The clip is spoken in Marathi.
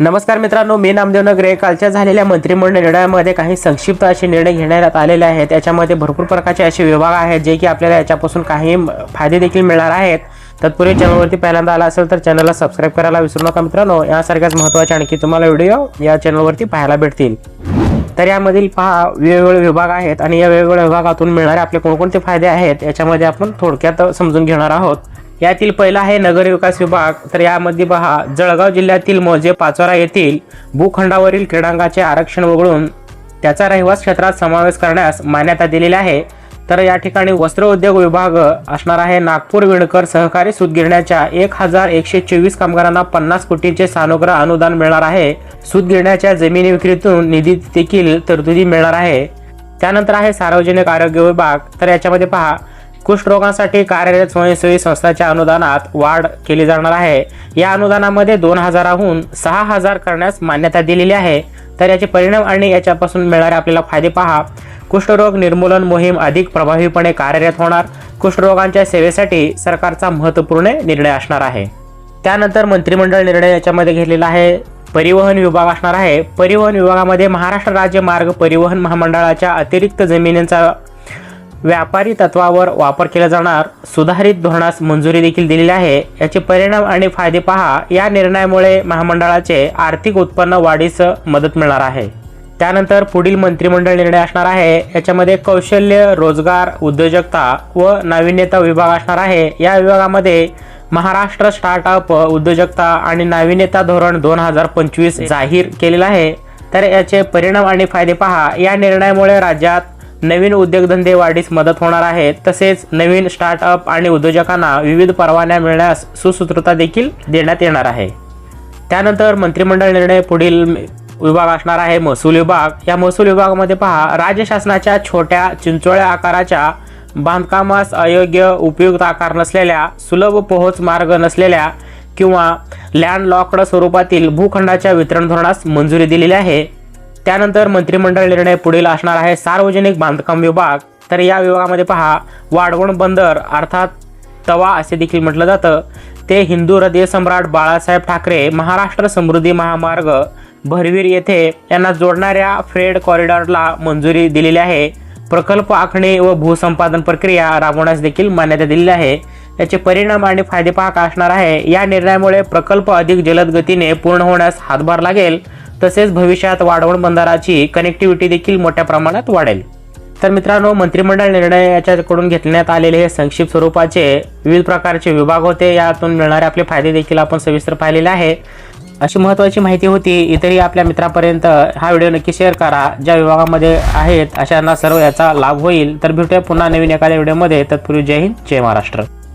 नमस्कार मित्रांनो मी नामदेव नगरे. कालच्या झालेल्या मंत्रिमंडळ निर्णयामध्ये काही संक्षिप्त असे निर्णय घेण्यात आलेले आहेत. याच्यामध्ये भरपूर प्रकारचे असे विभाग आहेत जे की आपल्याला याच्यापासून काही फायदे देखील मिळणार आहेत. तत्पूर्वी चॅनलवरती पहिल्यांदा आला असेल तर चॅनलला सबस्क्राईब करायला विसरू नका मित्रांनो. यासारख्याच महत्त्वाचे आणखी तुम्हाला व्हिडिओ या चॅनलवरती पाहायला भेटतील. तर यामधील पहा वेगवेगळे विभाग आहेत आणि या वेगवेगळ्या विभागातून मिळणारे आपले कोणकोणते फायदे आहेत याच्यामध्ये आपण थोडक्यात समजून घेणार आहोत. यातील पहिला आहे नगरविकास विभाग. तर यामध्ये पहा जळगाव जिल्ह्यातील मोजे पाचोरा येथील भूखंडावरील क्रीडांगाचे आरक्षण वगळून त्याचा रहिवास क्षेत्रात समावेश करण्यास मान्यता दिलेली आहे. तर या ठिकाणी वस्त्र उद्योग विभाग असणार आहे नागपूर विणकर सहकारी सूतगिरण्याच्या एक हजार एकशे चोवीस कामगारांना पन्नास कोटींचे सानुग्रह अनुदान मिळणार आहे. सूतगिरण्याच्या जमिनी विक्रीतून निधी देखील तरतुदी मिळणार आहे. त्यानंतर आहे सार्वजनिक आरोग्य विभाग. तर याच्यामध्ये पहा कुष्ठरोगांसाठी कार्यरत स्वयंसेवी संस्थेच्या अनुदानात वाढ केली जाणार आहे. या अनुदानामध्ये दोन हजाराहून सहा हजार करण्यास मान्यता दिलेली आहे. तर याचे परिणाम आणि याच्यापासून मिळणारे आपल्याला फायदे पहा. कुष्ठरोग निर्मूलन मोहीम अधिक प्रभावीपणे कार्यरत होणार. कुष्ठरोगांच्या सेवेसाठी सरकारचा महत्त्वपूर्ण निर्णय असणार आहे. त्यानंतर मंत्रिमंडळ निर्णय याच्यामध्ये घेतलेला आहे. परिवहन विभाग असणार आहे. परिवहन विभागामध्ये महाराष्ट्र राज्य मार्ग परिवहन महामंडळाच्या अतिरिक्त जमिनींचा व्यापारी तत्वावर वापर केला जाणार. सुधारित धोरणास मंजुरी देखील दिलेली आहे. याचे परिणाम आणि फायदे पहा. या निर्णयामुळे महामंडळाचे आर्थिक उत्पन्न वाढीस मदत मिळणार आहे. त्यानंतर पुढील मंत्रिमंडळ निर्णय असणार आहे. याच्यामध्ये कौशल्य रोजगार उद्योजकता व नाविन्यता विभाग असणार आहे. या विभागामध्ये महाराष्ट्र स्टार्टअप उद्योजकता आणि नाविन्यता धोरण दोन हजार पंचवीस जाहीर केलेलं आहे. तर याचे परिणाम आणि फायदे पहा. या निर्णयामुळे राज्यात नवीन उद्योगधंदे वाढीस मदत होणार आहे. तसेच नवीन स्टार्टअप आणि उद्योजकांना विविध परवान्या मिळण्यास सुसूत्रता देखील देण्यात येणार आहे. त्यानंतर मंत्रिमंडळ निर्णय पुढील विभाग असणार आहे महसूल विभाग. या महसूल विभागामध्ये पहा राज्य शासनाच्या छोट्या चिंचोळ्या आकाराच्या बांधकामास अयोग्य उपयुक्त आकार नसलेल्या सुलभ पोहोच मार्ग नसलेल्या किंवा लँड लॉकड स्वरूपातील भूखंडाच्या वितरण धोरणास मंजुरी दिलेली आहे. त्यानंतर मंत्रिमंडळ निर्णय पुढील असणार आहे. सार्वजनिक बांधकाम विभाग तर या विभागामध्ये पहा वाढवण बंदर अर्थात तवा असे देखील म्हटलं जातं. ते हिंदू हृदय सम्राट बाळासाहेब ठाकरे महाराष्ट्र समृद्धी महामार्ग भरवीर येथे यांना जोडणाऱ्या फ्रेड कॉरिडॉरला मंजुरी दिलेली आहे. प्रकल्प आखणी व भूसंपादन प्रक्रिया राबवण्यास देखील मान्यता दिलेली आहे. याचे परिणाम आणि फायदे पहा असणार आहे. या निर्णयामुळे प्रकल्प अधिक जलद गतीने पूर्ण होण्यास हातभार लागेल. तसेच भविष्यात वाढवण बंदराची कनेक्टिव्हिटी देखील मोठ्या प्रमाणात वाढेल. तर मित्रांनो मंत्रिमंडळ निर्णय याच्याकडून घेतण्यात आलेले हे संक्षिप्त स्वरूपाचे विविध प्रकारचे विभाग होते. यातून मिळणारे आपले फायदे देखील आपण सविस्तर पाहिलेले आहे. अशी महत्त्वाची माहिती होती. इतरही आपल्या मित्रापर्यंत हा व्हिडिओ नक्की शेअर करा. ज्या विभागामध्ये आहेत अशांना सर्व याचा लाभ होईल. तर भेटूया पुन्हा नवीन एखाद्या व्हिडिओमध्ये. तत्पूर्वी जय हिंद जय महाराष्ट्र.